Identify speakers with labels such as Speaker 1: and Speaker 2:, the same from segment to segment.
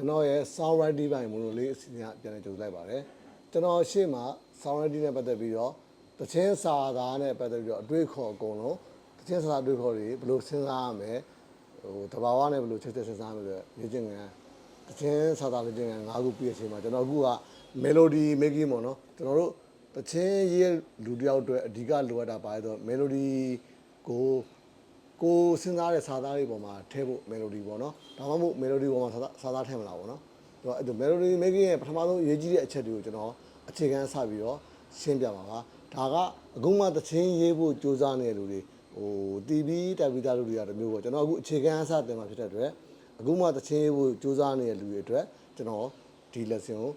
Speaker 1: ကျွန်တော်ရဲ့ sound writing ဘိုင်မလို့လေးအစီအစဉ်ကပြန်လည်ကြိုဆိုလိုက်ပါတယ်ကျွန်တော်ရှေ့မှာ sound writing နဲ့ပတ်သက်ပြီးတော့တချင်းစာသားနဲ့ပတ်သက်ပြီးတော့အတွေ့အခေါ်အကုန်လုံးတချင်းစာသားအတွေ့အခေါ်တွေဘယ်လိုစဉ်းစားရမလဲဟိုတဘာဝနဲ့ဘယ်လိုချက်ချက်စဉ်းစားရမလဲလေ့ကျင့်ခန်းတချင်းစာသားလေ့ကျင့်ခန်း၅ခုပြည့်အချိန်မှာကျွန်တော်အခုက melody making ပေါ့နော်ကျွန်တော်တို့တချင်းရေးလူတစ်ယောက်အတွက်အဓိကလိုအပ်တာပါလဲဆိုတော့ melody ကို ကိုစဉ်းစားတဲ့စာသားတွေပေါ်မှာထည့်ဖို့ melody ပေါ့နော်ဒါမှမဟုတ် melody ပေါ်မှာစာသားစာသားထည့်မလားပေါ့နော်တော့အဲ့ဒါ melody making ရဲ့ပထမဆုံးအရေးကြီးတဲ့အချက်တွေကိုကျွန်တော်အခြေခံစပြီးတော့ရှင်းပြပါပါဒါကအခုမှသချင်းရေးဖို့စူးစမ်းနေတဲ့လူတွေဟို TV တက်ပြီးသားလူတွေကတမျိုးပေါ့ကျွန်တော်အခုအခြေခံအစတင်မှာဖြစ်တဲ့အတွက်အခုမှသချင်းရေးဖို့စူးစမ်းနေတဲ့လူတွေအတွက်ကျွန်တော်ဒီ lesson ကို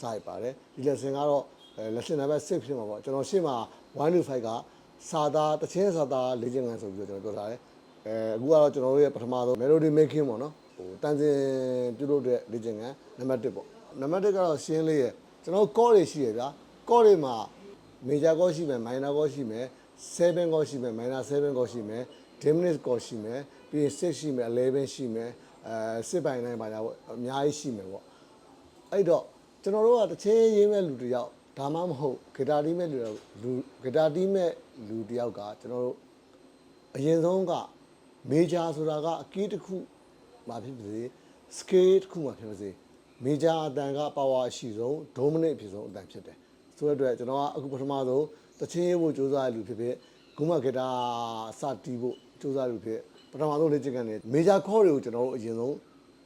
Speaker 1: စရိုက်ပါတယ်ဒီ lesson ကတော့အဲ lesson number 6ဖြစ်မှာပေါ့ကျွန်တော်ရှေ့မှာ1 to 5က စာသားတချင်းစာသားလေ့ကျင့်ခန်းဆိုပြီးတော့ကျွန်တော်ပြောထားတယ်အဲအခုကတော့ကျွန်တော်တို့ရဲ့ပထမဆုံး melody making ပေါ့နော်ဟိုတန်စင်ပြုလုပ်တဲ့လေ့ကျင့်ခန်းနံပါတ်1ပေါ့နံပါတ်1ကတော့ရှင်းလေးရဲ့ကျွန်တော် core တွေရှိရဗျာ core တွေမှာ major core ရှိမယ် minor core ရှိမယ်7 core ရှိမယ် minor 7 core ရှိမယ် diminished core ရှိမယ်ပြီးရင်6ရှိမယ်11ရှိမယ်အဲစစ်ပိုင်တိုင်းပါကြပေါ့အများကြီးရှိမယ်ပေါ့အဲ့တော့ကျွန်တော်တို့ကတစ်ချင်းရင်းမဲ့လူတစ်ယောက် ဒါမှမဟုတ်ဂီတာတီးမဲ့လူတစ်ယောက်လူဂီတာတီးမဲ့လူတစ်ယောက်ကကျွန်တော်တို့အရင်ဆုံးကမေဂျာဆိုတာကအကီးတစ်ခုမှာဖြစ်ပါစေစကေးတစ်ခုမှာဖြစ်ပါစေမေဂျာအတန်ကပါဝါအရှိဆုံးဒိုမနစ်အဖြစ်ဆုံးအတန်ဖြစ်တယ်ဆိုတဲ့အတွက်ကျွန်တော်ကအခုပထမဆုံးတချင်းရေးဖို့စူးစမ်းရလူဖြစ်ဖြစ်ဂုမဂီတာစတီးဖို့စူးစမ်းလူဖြစ်ပထမဆုံးလေ့ကျင့်ခန်းနေမေဂျာခေါ်တွေကိုကျွန်တော်တို့အရင်ဆုံး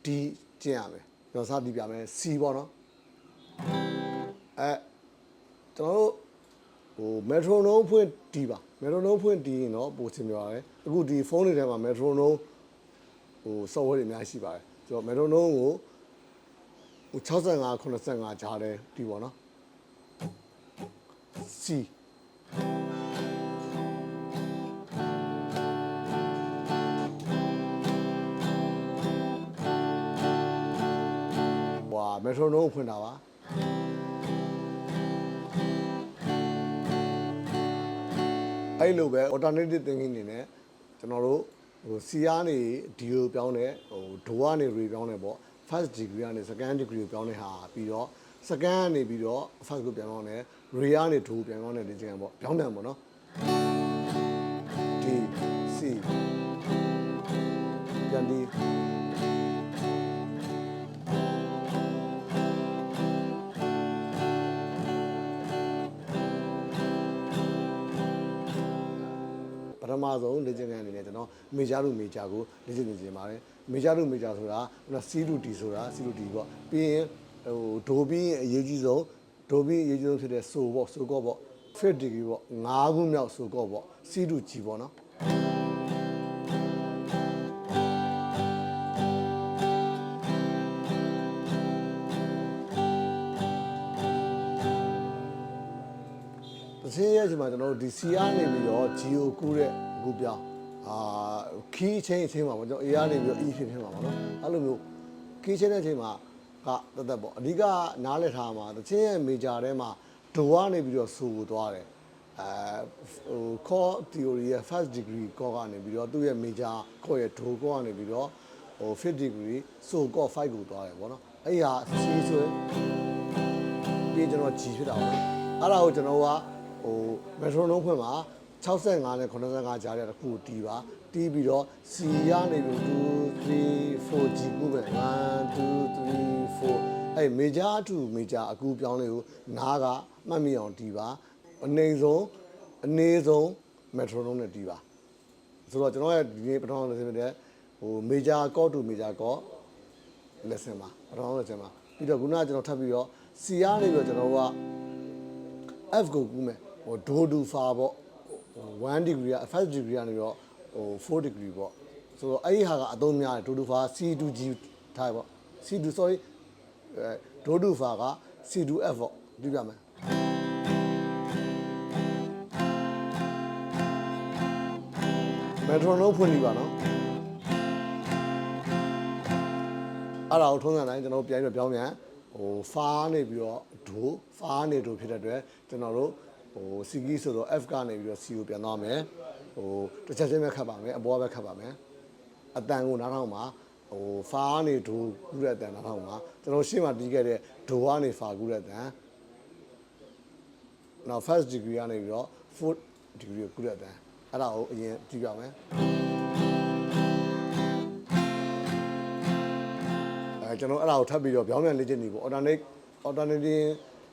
Speaker 1: ဒီကျင့်ရမယ်ကျွန်တော်စတီးပြမယ် C ပေါ့နော်အဲ ကျွန်တော်တို့ဟို metronome ဖွင့်တီးပါ metronome ဖွင့်တီးရင်တော့ပိုစင်ပြပါတယ်အခုဒီဖုန်းတွေထဲမှာ metronome ဟို software တွေအများကြီးရှိပါတယ်ဆိုတော့ metronome ကိုဟို65 85ကြားတယ်တီးပါနော် C ဟွာ metronome ဖွင့်တာပါ အဲ့လိုပဲ alternative thinking အနေနဲ့ကျွန်တော်တို့ဟို C ကနေ D ကိုပြောင်းတယ်ဟိုဒိုကနေ re ပြောင်းတယ်ပေါ့ first degree ကနေ second degree ကိုပြောင်းတဲ့ဟာပြီးတော့ second ကနေပြီးတော့ first ကိုပြန်ပြောင်းတယ် re ကနေဒိုကိုပြန်ပြောင်းတယ်ဒီကျန်ပေါ့ပြောင်းတယ်ပေါ့နော် D C ပြန်ဒီ မဆုံးလေ့ကျင့်ခန်းအနေနဲ့ကျွန်တော်မေဂျာလူမေဂျာကိုလေ့ကျင့်နေခြင်းပါတယ်မေဂျာလူမေဂျာဆိုတာခုနစီလူတီဆိုတာစီလူတီပေါ့ပြီးရင်ဟိုဒိုဘီအရေးကြီးဆုံးဒိုဘီအရေးကြီးဆုံးဖြစ်တဲ့ဆိုပေါ့ဆိုကော့ပေါ့5 degree ပေါ့၅ခုမြောက်ဆိုကော့ပေါ့စီလူကြီးပေါ့နော် တစ်ချင်းရဲ့အချိန်မှာကျွန်တော်တို့ဒီ CR နေပြီးတော့ GO ကူးတဲ့အခုပြောင်းအာခီးချင်းအချိန်မှာပေါ့ကျွန်တော် AR နေပြီးတော့ E ဖြစ်ဖြစ်မှာပေါ့နော်အဲ့လိုမျိုးခီးချင်းတဲ့အချိန်မှာကတသက်ပေါ့အဓိကနားလည်ထားမှာတစ်ချင်းရဲ့ major ထဲမှာဒိုကနေပြီးတော့ဆိုကိုသွားတယ်အဲဟို core theory ရဲ့ first degree core ကနေပြီးတော့သူ့ရဲ့ major core ရဲ့ do core ကနေပြီးတော့ဟို fifth degree so core 5ကိုသွားတယ်ပေါ့နော်အဲ့ဟာ C ဆိုရင်ပြီးကျွန်တော်ကြည်ဖြစ်တာပေါ့အဲ့ဒါကိုကျွန်တော်က ဟိုမက်ထရိုနိုးဖွင့်မှာ65နဲ့85ကြားတဲ့တစ်ခုတီးပါတီးပြီးတော့ C ရနေပြီး2 3 4 G ကူပဲ1 2 3 4အဲ့ major to major အကူပြောင်းလေးကိုနားကမှတ်မိအောင်တီးပါအနေဆုံးအနေဆုံး metronome နဲ့တီးပါဆိုတော့ကျွန်တော်ရဲ့ဒီနေ့ပထမဆုံးဖြစ်တဲ့ဟို major chord to major chord lesson ပါပထမဆုံး lesson ပါပြီးတော့ခုနကကျွန်တော်ထပ်ပြီးတော့ C ရနေပြီးတော့ကျွန်တော်က F ကိုကူးမယ် ဟိုဒိုဒူဖာပေါ့ဟို1 degree က5 degree ကနေတော့ဟို4 degree ပေါ့ဆိုတော့အဲ့ဒီဟာကအသုံးများတယ်ဒိုဒူဖာ C2G ထားပေါ့ C2 sorry အဲဒိုဒူဖာက C2F ပေါ့ပြပြမယ်မက်ထရိုနိုးဖွင့်ပြီးပါနော်အဲ့ဒါကိုထုံးစံတိုင်းကျွန်တော်တို့ပြန်ပြီးတော့ပြောင်းပြန်ဟိုဖာနေပြီးတော့ဒိုဖာနေဒိုဖြစ်တဲ့အတွက်ကျွန်တော်တို့ ဟိုစီကီဆိုတော့ F ကနေပြီးတော့ C ကိုပြန်သွားမယ်ဟိုတစ်ချက်ချင်းပဲခတ်ပါမယ်အပေါ်ကပဲခတ်ပါမယ်အတန်ကိုနားထောင်ပါဟိုဖာကနေဒိုကူးတဲ့အတန်နောက်မှာကျွန်တော်ရှေ့မှာတီးခဲ့တဲ့ဒိုကနေဖာကူးတဲ့အတန်နောက် first degree ကနေပြီးတော့ fourth degree ကိုကူးတဲ့အတန်အဲ့ဒါကိုအရင်တီးပြမယ်အဲကျွန်တော်အဲ့ဒါကိုထပ်ပြီးတော့ပြောင်းပြန်လေ့ကျင့်နေပေါ့ alternate alternating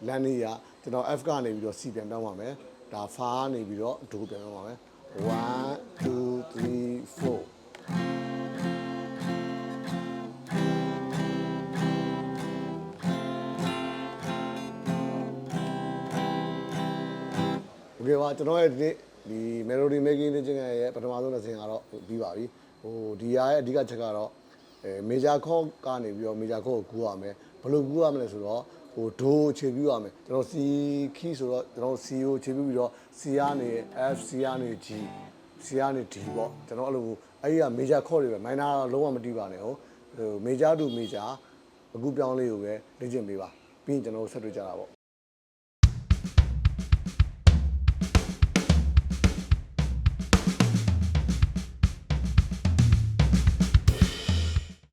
Speaker 1: landing ကကျွန်တော် F ကနေပြီးတော့ C ပြန်ပြောင်းပါမယ်ဒါ fa ကနေပြီးတော့ဒိုပြန်ပြောင်းပါမယ်1 2 3 4 โอเคပါကျွန်တော်ရဲ့ဒီနေ့ဒီ melody making လေ့ကျင့်ခန်းရဲ့ပထမဆုံးတစ်ဆင့်ကတော့ပြီးပါပြီဟိုဒီဟာရဲ့အဓိကချက်ကတော့အဲ major chord ကနေပြီးတော့ major chord ကိုကူးရမယ်ဘယ်လိုကူးရမလဲဆိုတော့ ဟို do ခြေပြူရမယ်ကျွန်တော် C key ဆိုတော့ကျွန်တော် C ကိုခြေပြူပြီးတော့ C ကနေ F C ကနေ G C ကနေ D ပေါ့ကျွန်တော်အဲ့လိုအဲ့ဒီက major chord တွေပဲ minor တော့လုံးဝမတီးပါနဲ့ဟိုဟို major to major အခုပြောင်းလေးကိုပဲလေ့ကျင့်ပေးပါပြီးရင်ကျွန်တော်တို့ဆက်တွေ့ကြတာပေါ့